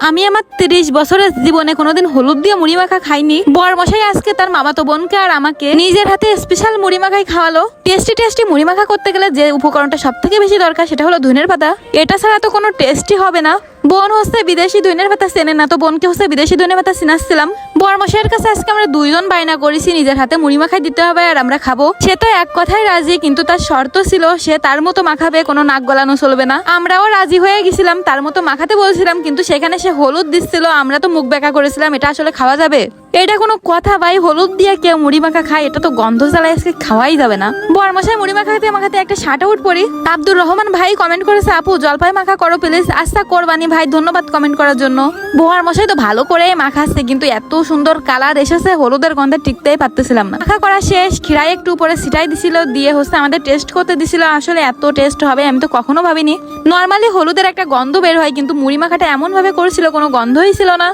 আমি আমার তিরিশ বছরের জীবনে কোনোদিন হলুদ দিয়ে মুড়ি মাখা খাইনি। বর মশাই আজকে তার মামাতো বোনকে আর আমাকে নিজের হাতে স্পেশাল মুড়ি মাখাই খাওয়ালো। টেস্টি টেস্টি মুড়ি মাখা করতে গেলে যে উপকরণটা সব থেকে বেশি দরকার সেটা হলো ধনের পাতা। এটা ছাড়া তো কোনো টেস্টি হবে না। বোন হচ্ছে বিদেশি দৈনের পাতা চেনে না, তো বোনকে হচ্ছে বিদেশি দৈনের পাতা চিনাচ্ছিলাম। বরমশাইয়ের কাছে আজকে আমরা দুইজন বায়না করেছি, নিজের হাতে মুড়ি মাখাই দিতে হবে আর আমরা খাব। সে তো এক কথাই রাজি, কিন্তু তার শর্ত ছিল, সে তার মতো মাখাবে, কোনো নাক গলানো চলবে না। আমরাও রাজি হয়ে গেছিলাম, তার মতো মাখাতে বলছিলাম, কিন্তু সেখানে সে হলুদ দিচ্ছিল, আমরা তো মুখ বেঁকা করেছিলাম, এটা আসলে খাওয়া যাবে? এটা কোনো কথা, ভাই। হলুদ দিয়ে কেউ মুড়ি মাখা খায়, এটা তো গন্ধ জ্বালায় আজকে খাওয়াই যাবে না। বরমশাই মুড়ি মাখাতে মাখাতে একটা শার্ট আউট পরি। আব্দুর রহমান ভাই কমেন্ট করেছে, আপু, জলপাই মাখা করো প্লিজ আচ্ছা করবানি ভাই, ধন্যবাদ কমেন্ট করার জন্য। বহার মশাই তো ভালো করে মাখাচ্ছে, কিন্তু এত সুন্দর কালার এসেছে, হলুদের গন্ধে টিকতেই পারতেছিলাম না। মাখা করা শেষ, খিরাই একটু উপরে সিটাই দিছিল, দিয়ে হচ্ছে আমাদের টেস্ট করতে দিছিল। আসলে এত টেস্ট হবে, আমি তো কখনো ভাবিনি। নর্মালি হলুদের একটা গন্ধ বের হয়, কিন্তু মুড়ি মাখাটা এমন ভাবে করেছিল, কোনো গন্ধই ছিল না।